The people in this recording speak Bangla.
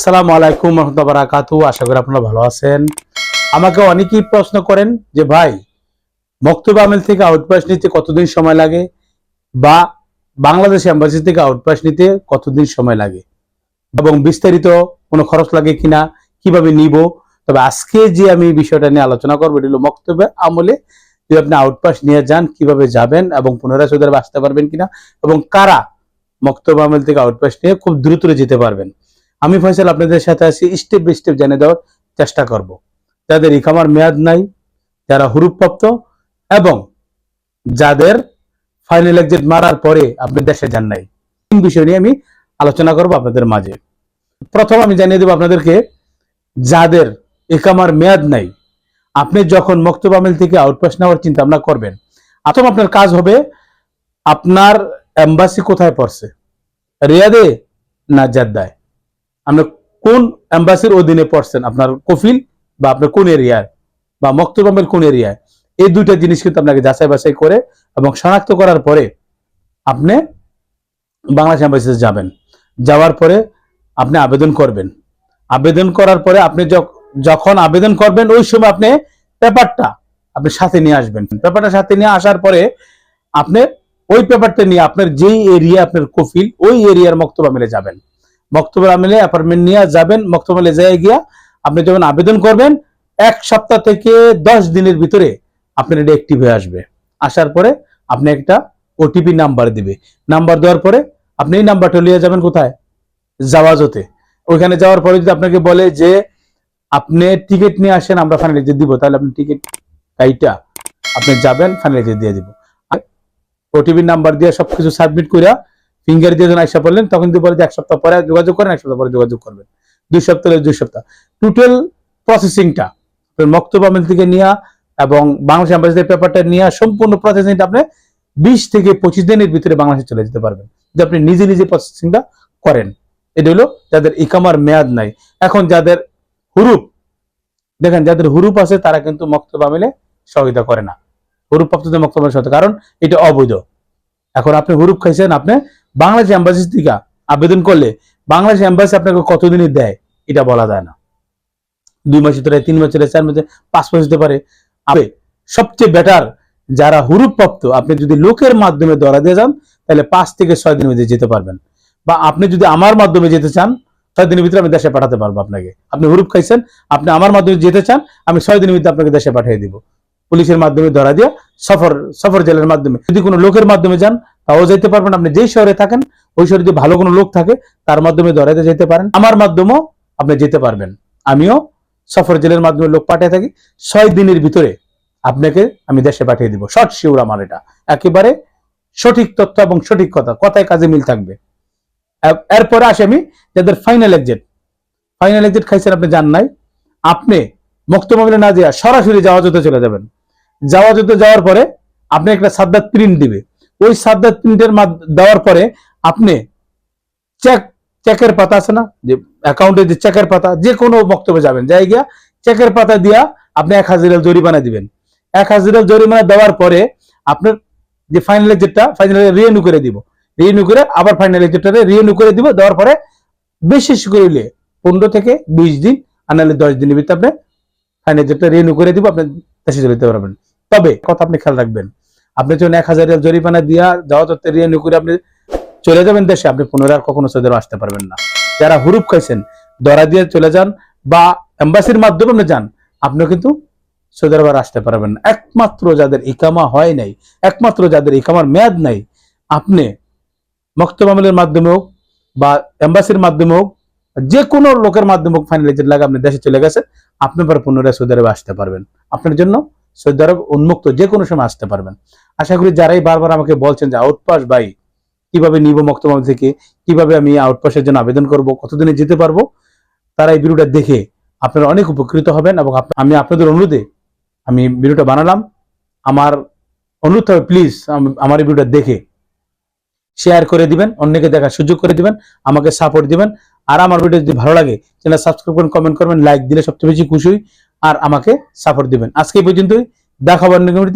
আসসালামু আলাইকুম রহমতুল্লাহ বারাকাতু। আশা করি আপনারা ভালো আছেন। আমাকে অনেকেই প্রশ্ন করেন যে, ভাই, মক্তব আমেল থেকে আউটপাস নিতে কতদিন সময় লাগে? বা, বাংলাদেশ এম্বাসি থেকে আউটপাস নিতে কতদিন সময় লাগে? এবং বিস্তারিত কোনো খরচ লাগে কিনা, কীভাবে নিব? তবে আজকে যে আমি বিষয়টা নিয়ে আলোচনা করব, এটি হলো মক্তবে আমলে যদি আপনি আউটপাস নিয়ে যান, কীভাবে যাবেন এবং পুনরায় সৌদি আরবে আসতে পারবেন কিনা এবং কারা মক্তব আমল থেকে আউটপাস নিয়ে খুব দ্রুত যেতে পারবেন। আমি ফয়সাল আপনাদের সাথে আছি। স্টেপ বাই স্টেপ জেনে দেওয়ার চেষ্টা করব। যাদের ইকামার মেয়াদ নাই, যারা হুরুপ্রাপ্ত এবং যাদের ফাইনাল এক্সিট মারার পরে আপনি দেশে যান নাই। তিন বিষয় নিয়ে আমি আলোচনা করব আপনাদের মাঝে। প্রথম আমি জানিয়ে দেবো আপনাদেরকে, যাদের ইকামার মেয়াদ নাই, আপনি যখন মক্তব আমিল থেকে আউটপাস নেওয়ার চিন্তা ভাবনা করবেন, প্রথম আপনার কাজ হবে আপনার এম্বাসি কোথায় পড়ছে? রিয়াদে না জাদ্দায়? আপনি কোন অ্যাম্বাসির অধীনে পড়ছেন? আপনার কফিল বা আপনার কোন এরিয়ায়? বা মক্তবামের কোন এরিয়ায়? এই দুইটা জিনিস কিন্তু আপনাকে যাচাই বাছাই করে এবং শনাক্ত করার পরে আপনি বাংলাদেশ এম্বাসিতে যাবেন। যাওয়ার পরে আপনি আবেদন করবেন। আবেদন করার পরে আপনি যখন আবেদন করবেন, ওই সময় আপনি পেপারটা আপনি সাথে নিয়ে আসবেন। পেপারটা সাথে নিয়ে আসার পরে আপনি ওই পেপারটা নিয়ে আপনার যেই এরিয়া আপনার কফিল, ওই এরিয়ার মক্তবা মিলে যাবেন। মক্তব আমিলে অ্যাপার্টমেন্ট নিয়ে যাবেন মক্তব আমিলে যায় গিয়া আপনি যখন আবেদন করবেন, এক সপ্তাহ থেকে দশ দিনের ভিতরে আপনার এটা অ্যাক্টিভ হয়ে আসবে। আসার পরে আপনি একটা ওটিপি নাম্বার দিবে। নাম্বার দেওয়ার পরে আপনি এই নাম্বারটা নিয়ে যাবেন কোথায়? জাওয়াজতে। ওইখানে যাওয়ার পরে যদি আপনাকে বলে যে আপনি টিকিট নিয়ে আসেন, আমরা ফাইনালাইজে দিব, তাহলে আপনি টিকিট কাইটা আপনি যাবেন ফাইনালাইজে দিয়ে দিব। ওটিপি নাম্বার দিয়ে সবকিছু সাবমিট করিয়া ফিঙ্গার দিয়ে যখন আইসা পড়লেন, তখন যদি বলে যে এক সপ্তাহ পরে যোগাযোগ করেন, এক সপ্তাহ পরে যোগাযোগ করবেন। দুই সপ্তাহ দুই সপ্তাহ। টোটাল প্রসেসিংটা মক্তব আমিল থেকে নিয়ে এবং বাংলাদেশ অ্যাম্বাসিডার পেপারটা নিয়ে, সম্পূর্ণ প্রসেসিংটা আপনি বিশ থেকে পঁচিশ দিনের ভিতরে বাংলাদেশে চলে যেতে পারবেন। যদি আপনি নিজে নিজে প্রসেসিংটা করেন, এটা হলো যাদের ইকামার মেয়াদ নাই। এখন যাদের হুরুপ, দেখেন যাদের হুরুপ আছে, তারা কিন্তু মক্তব আমিলে সহযোগিতা করে না। হুরুপ প্রাপ্তদের মক্তব আমিলের কারণ এটা অবৈধ। এখন আপনি হুরুপ খাইছেন, আপনি বাংলাদেশ এম্বাসি থেকে আবেদন করলে বাংলাদেশ এম্বাসি আপনাকে কতদিনে দেয়, এটা বলা যায় না। দুই মাস ধরে তিন মাস চার মাসে পাঁচ মাস হতে পারে। আবে সবচেয়ে বেটার যারা হুরুপ প্রাপ্ত আপনি যদি লোকের মাধ্যমে ধরা দিয়ে যান, তাহলে পাঁচ থেকে ছয় দিনের মধ্যে যেতে পারবেন। বা আপনি যদি আমার মাধ্যমে যেতে চান, ছয় দিনের ভিতরে আমি দেশে পাঠাতে পারব আপনাকে। আপনি হুরুপ খাইছেন, আপনি আমার মাধ্যমে যেতে চান, আমি ছয় দিনের ভিতরে আপনাকে দেশে পাঠিয়ে দিব। পুলিশের মাধ্যমে ধরা দিয়ে, সফর সফর জেলের মাধ্যমে। যদি কোনো লোকের মাধ্যমে যান তাও যেতে পারবেন আপনি যেই শহরে থাকেন, ওই শহরে যদি ভালো কোনো লোক থাকে, তার মাধ্যমে ধরাতে যেতে পারেন। আমার মাধ্যমেও আপনি যেতে পারবেন। আমিও সফর জেলের মাধ্যমে লোক পাঠিয়ে থাকি। ছয় দিনের ভিতরে আপনাকে আমি দেশে পাঠিয়ে দিব। শর্ট শিওর আমার এটা। একেবারে সঠিক তথ্য এবং সঠিক কথা, কথায় কাজে মিল থাকবে। এরপরে আসে আমি যাদের ফাইনাল এক্সিট ফাইনাল এক্সিট খাইছেন আপনি জান নাই। আপনি মুক্তমাবিলে না দিয়া সরাসরি যাওয়া যেতে চলে যাবেন। যাওয়া যেতে যাওয়ার পরে আপনি একটা সাদ্দাত প্রিন্ট দিবে। ওই সাদ্দাত প্রিন্টের দেওয়ার পরে আপনি চেক চেকের পাতা আছে না? যে অ্যাকাউন্টে যে চেকের পাতা, যে কোনো বক্তব্যে যাবেন। যাই গিয়া চেকের পাতা দিয়া আপনি এক হাজার জরিমানা দিবেন। এক হাজার জরিমানা দেওয়ার পরে আপনার যে ফাইনাল যেটা ফাইনাল রিনিউ করে দিব। রিনিউ করে আবার ফাইনাল যেটা রিনিউ করে দিব। দেওয়ার পরে বেশি করিলে পনেরো থেকে বিশ দিন আর নাহলে দশ দিনের ভিতরে আপনি ফাইনাল যেটা রিনিউ করে দিব, আপনি দেশে চলে যেতে পারবেন। তবে কথা আপনি খেয়াল রাখবেন আপনি যখন এক হাজার জরিমানা দিয়া যাওয়া তত্ত্বে রিনিউ করে আপনি চলে যাবেন দেশে, আপনি পুনরায় কখনো সৌদি আসতে পারবেন না। যারা হুরুপ খাইছেন, দরা দিয়ে চলে যান বা এম্বাসির মাধ্যমে আপনি যান, আপনিও কিন্তু সৌদি আরব আসতে পারবেন না। একমাত্র যাদের ইকামা হয় নাই, একমাত্র যাদের ইকামার মেয়াদ নাই, আপনি মক্তব আমলের মাধ্যমে হোক বা এম্বাসির মাধ্যমে হোক যে কোনো লোকের মাধ্যমে হোক ফাইনালাইজের লাগে আপনি দেশে চলে গেছেন, আপনি আবার পুনরায় সৌদি আরবে আসতে পারবেন। আপনার জন্য সৌদি আরব উন্মুক্ত যে কোনো সময় আসতে পারবেন। আশা করি যারাই বারবার আমাকে বলছেন যে, আউটপাস ভাই, কীভাবে নিব মক্তমাল থেকে? কীভাবে আমি আউটপাসের জন্য আবেদন করব? কতদিনে যেতে পারব? তারা এই ভিডিওটা দেখে আপনারা অনেক উপকৃত হবেন এবং আমি আপনাদের অনুরোধে আমি ভিডিওটা বানালাম। আমার অনুরোধ হবে প্লিজ আমার এই ভিডিওটা দেখে শেয়ার করে দিবেন, অন্যকে দেখার সুযোগ করে দিবেন, আমাকে সাপোর্ট দিবেন। আর আমার ভিডিও যদি ভালো লাগে চ্যানেল সাবস্ক্রাইব করুন কমেন্ট করবেন লাইক দিলে সবচেয়ে বেশি খুশি আর আমাকে সাপোর্ট দিবেন। আজকে পর্যন্তই। দেখাবার নিগমিতে